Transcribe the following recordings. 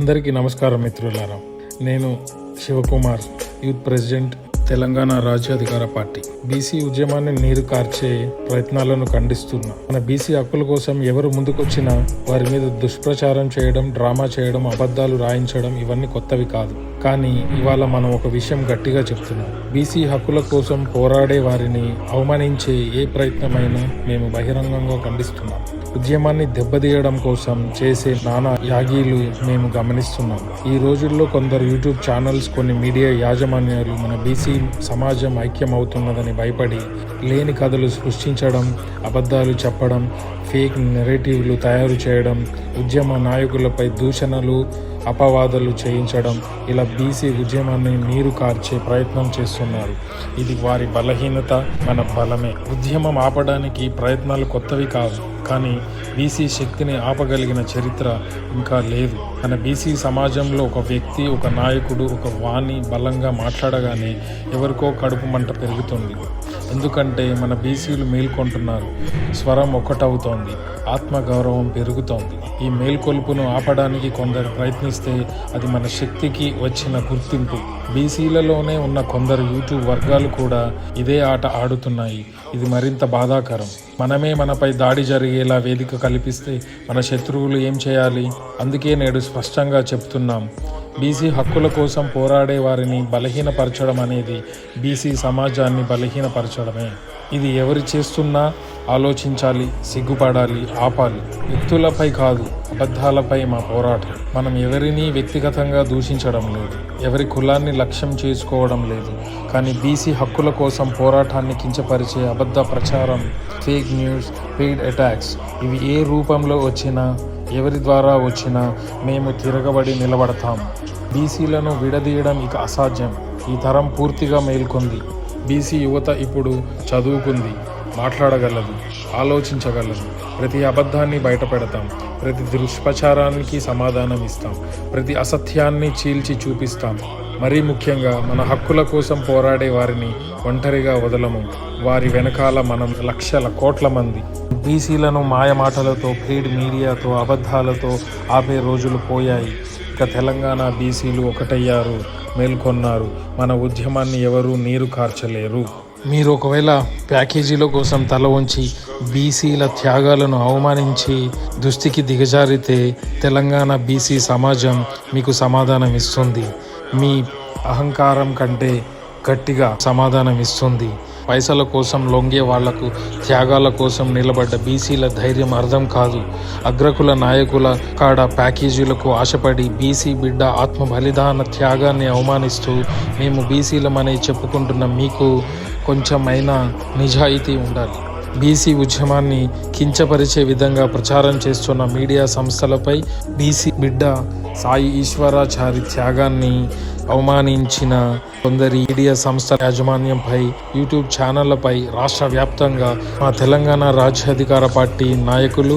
అందరికీ నమస్కారం మిత్రులారా. నేను శివకుమార్ యూత్ ప్రెసిడెంట్ తెలంగాణ రాజ్యాధికార పార్టీ. బీసీ ఉద్యమాన్ని నీరు కార్చే ప్రయత్నాలను ఖండిస్తున్నా. మన బీసీ హక్కుల కోసం ఎవరు ముందుకొచ్చినా వారి మీద దుష్ప్రచారం చేయడం డ్రామా చేయడం అబద్ధాలు రాయించడం ఇవన్నీ కొత్తవి కాదు. కానీ ఇవాళ మనం ఒక విషయం గట్టిగా చెప్తున్నాం. బీసీ హక్కుల కోసం పోరాడే వారిని అవమానించే ఏ ప్రయత్నమైనా మేము బహిరంగంగా ఖండిస్తున్నాం. ఉద్యమాన్ని దెబ్బతీయడం కోసం చేసే నానా యాగీలు మేము గమనిస్తున్నాం. ఈ రోజుల్లో కొందరు యూట్యూబ్ ఛానల్స్ కొన్ని మీడియా యాజమాన్యాలు మన బీసీ సమాజం ఐక్యం అవుతున్నదని భయపడి లేని కథలు సృష్టించడం అబద్ధాలు చెప్పడం ఫేక్ నెరేటివ్లు తయారు చేయడం ఉద్యమ నాయకులపై దూషణలు అపవాదాలు చేయించడం ఇలా బీసీ ఉద్యమాన్ని నీరు కార్చే ప్రయత్నం చేస్తున్నారు. ఇది వారి బలహీనత మన బలమే. ఉద్యమం ఆపడానికి ప్రయత్నాలు కొత్తవి కాదు కానీ బీసీ శక్తిని ఆపగలిగిన చరిత్ర ఇంకా లేదు. మన బీసీ సమాజంలో ఒక వ్యక్తి ఒక నాయకుడు ఒక వాణి బలంగా మాట్లాడగానే ఎవరికో కడుపు మంట పెరుగుతుంది. ఎందుకంటే మన బీసీలు మేల్కొంటున్నారు. స్వరం ఒకటవుతోంది ఆత్మగౌరవం పెరుగుతోంది. ఈ మేల్కొల్పును ఆపడానికి కొందరు ప్రయత్నిస్తే అది మన శక్తికి వచ్చిన గుర్తింపు. బీసీలలోనే ఉన్న కొందరు యూట్యూబ్ వర్గాలు కూడా ఇదే ఆట ఆడుతున్నాయి. ఇది మరింత బాధాకరం. మనమే మనపై దాడి జరిగేలా వేదిక కల్పిస్తే మన శత్రువులు ఏం చేయాలి? అందుకే నేడు స్పష్టంగా చెప్తున్నాం. బీసీ హక్కుల కోసం పోరాడే వారిని బలహీనపరచడం అనేది బీసీ సమాజాన్ని బలహీనపరచడమే. ఇది ఎవరు చేస్తున్నా ఆలోచించాలి సిగ్గుపడాలి ఆపాలి. వ్యక్తులపై కాదు అబద్ధాలపై మా పోరాటం. మనం ఎవరిని వ్యక్తిగతంగా దూషించడం లేదు. ఎవరి కులాన్ని లక్ష్యం చేసుకోవడం లేదు. కానీ బీసీ హక్కుల కోసం పోరాటాన్ని కించపరిచే అబద్ధ ప్రచారం ఫేక్ న్యూస్ పెయిడ్ అటాక్స్ ఇవి ఏ రూపంలో వచ్చినా ఎవరి ద్వారా వచ్చినా మేము తిరగబడి నిలబడతాం. బీసీలను విడదీయడం ఇక అసాధ్యం. ఈ తరం పూర్తిగా మేల్కొంది. బీసీ యువత ఇప్పుడు చదువుకుంది. మాట్లాడగలదు. ఆలోచించగలదు. ప్రతి అబద్ధాన్ని బయటపెడతాం. ప్రతి దుష్ప్రచారానికి సమాధానం ఇస్తాం. ప్రతి అసత్యాన్ని చీల్చి చూపిస్తాం. మరీ ముఖ్యంగా మన హక్కుల కోసం పోరాడే వారిని ఒంటరిగా వదలము. వారి వెనకాల మనం లక్షల కోట్ల మంది. బీసీలను మాయమాటలతో పెయిడ్ మీడియాతో అబద్ధాలతో ఆపే రోజులు పోయాయి. ఇక తెలంగాణ బీసీలు ఒకటయ్యారు మేల్కొన్నారు. మన ఉద్యమాన్ని ఎవరూ నీరు కార్చలేరు. మీరు ఒకవేళ ప్యాకేజీల కోసం తల ఉంచి బీసీల త్యాగాలను అవమానించి దుస్థితికి దిగజారితే తెలంగాణ బీసీ సమాజం మీకు సమాధానం ఇస్తుంది మీ అహంకారం కంటే గట్టిగా సమాధానం ఇస్తుంది. పైసల కోసం లొంగే వాళ్ళకు త్యాగాల కోసం నిలబడ్డ బీసీల ధైర్యం అర్థం కాదు. అగ్రకుల నాయకుల కాడ ప్యాకేజీలకు ఆశపడి బీసీ బిడ్డ ఆత్మ బలిదాన త్యాగాన్ని అవమానిస్తూ మేము బీసీలమని చెప్పుకుంటున్న మీకు కొంచెమైనా నిజాయితీ ఉండాలి. బీసీ ఉద్యమాన్ని కించపరిచే విధంగా ప్రచారం చేస్తున్న మీడియా సంస్థలపై బీసీ బిడ్డ సాయి ఈశ్వరాచారి త్యాగాన్ని అవమానించిన కొందరి మీడియా సంస్థ యాజమాన్యంపై యూట్యూబ్ ఛానళ్ళపై రాష్ట్ర వ్యాప్తంగా మా తెలంగాణ రాజ్యాధికార పార్టీ నాయకులు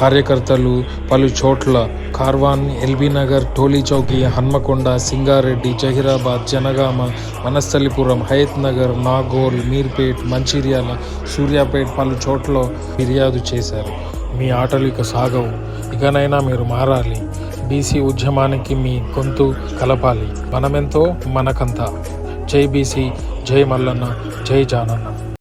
కార్యకర్తలు పలు చోట్ల కార్వాన్ ఎల్బీ నగర్ టోలీ చౌకీ హన్మకొండ సింగారెడ్డి జహీరాబాద్ జనగామ వనస్థలిపురం హయత్ నగర్ నాగోల్ మీర్పేట్ మంచిర్యాల సూర్యాపేట్ పలు చోట్ల ఫిర్యాదు చేశారు. మీ ఆటలు ఇక సాగవు. ఇకనైనా మీరు మారాలి. బీసీ ఉద్యమానికి మీ గొంతు కలపాలి. మనమెంతో మనకంతా. జై బీసీ జై మల్లన్న జై జానన్న.